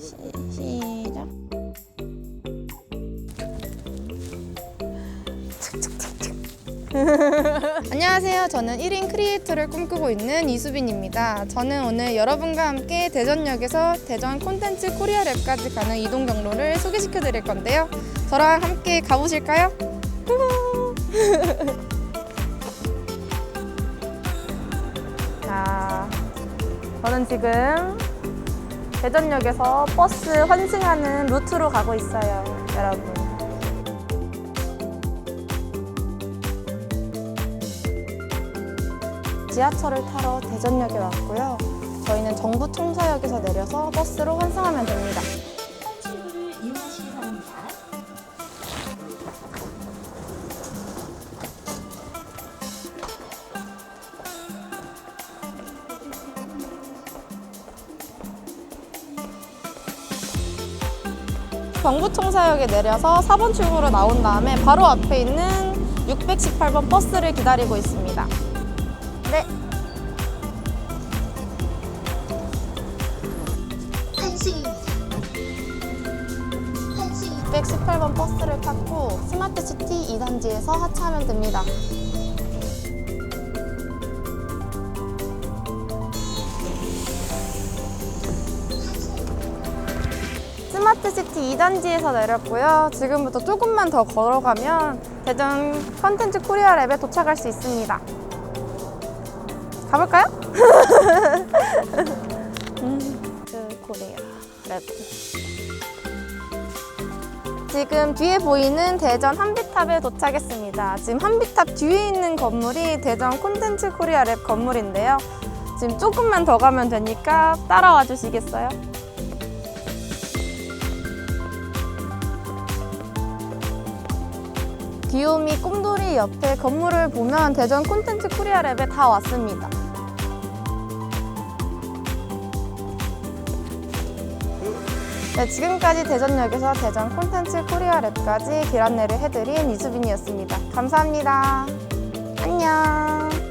시, 시작. 안녕하세요. 저는 1인 크리에이터를 꿈꾸고 있는 이수빈입니다. 저는 오늘 여러분과 함께 대전역에서 대전 콘텐츠 코리아 랩까지 가는 이동 경로를 소개시켜 드릴 건데요. 저랑 함께 가보실까요? 자, 저는 지금 대전역에서 버스 환승하는 루트로 가고 있어요, 여러분. 지하철을 타러 대전역에 왔고요. 저희는 정부 청사역에서 내려서 버스로 환승하면 됩니다. 정부 청사역에 내려서 4번 출구로 나온 다음에 바로 앞에 있는 618번 버스를 기다리고 있습니다. 네, 환승입니다. 환승 618번 버스를 탔고 스마트시티 2단지에서 하차하면 됩니다. 스마트시티 2단지에서 내렸고요. 지금부터 조금만 더 걸어가면 대전 컨텐츠 코리아 랩에 도착할 수 있습니다. 가볼까요? 음, 그 코리아 랩. 지금 뒤에 보이는 대전 한비탑에 도착했습니다. 지금 한비탑 뒤에 있는 건물이 대전 콘텐츠 코리아 랩 건물인데요. 지금 조금만 더 가면 되니까 따라와 주시겠어요? 귀요미 꿈돌이 옆에 건물을 보면 대전 콘텐츠 코리아 랩에 다 왔습니다. 네, 지금까지 대전역에서 대전 콘텐츠 코리아 랩까지 길 안내를 해드린 이수빈이었습니다. 감사합니다. 안녕.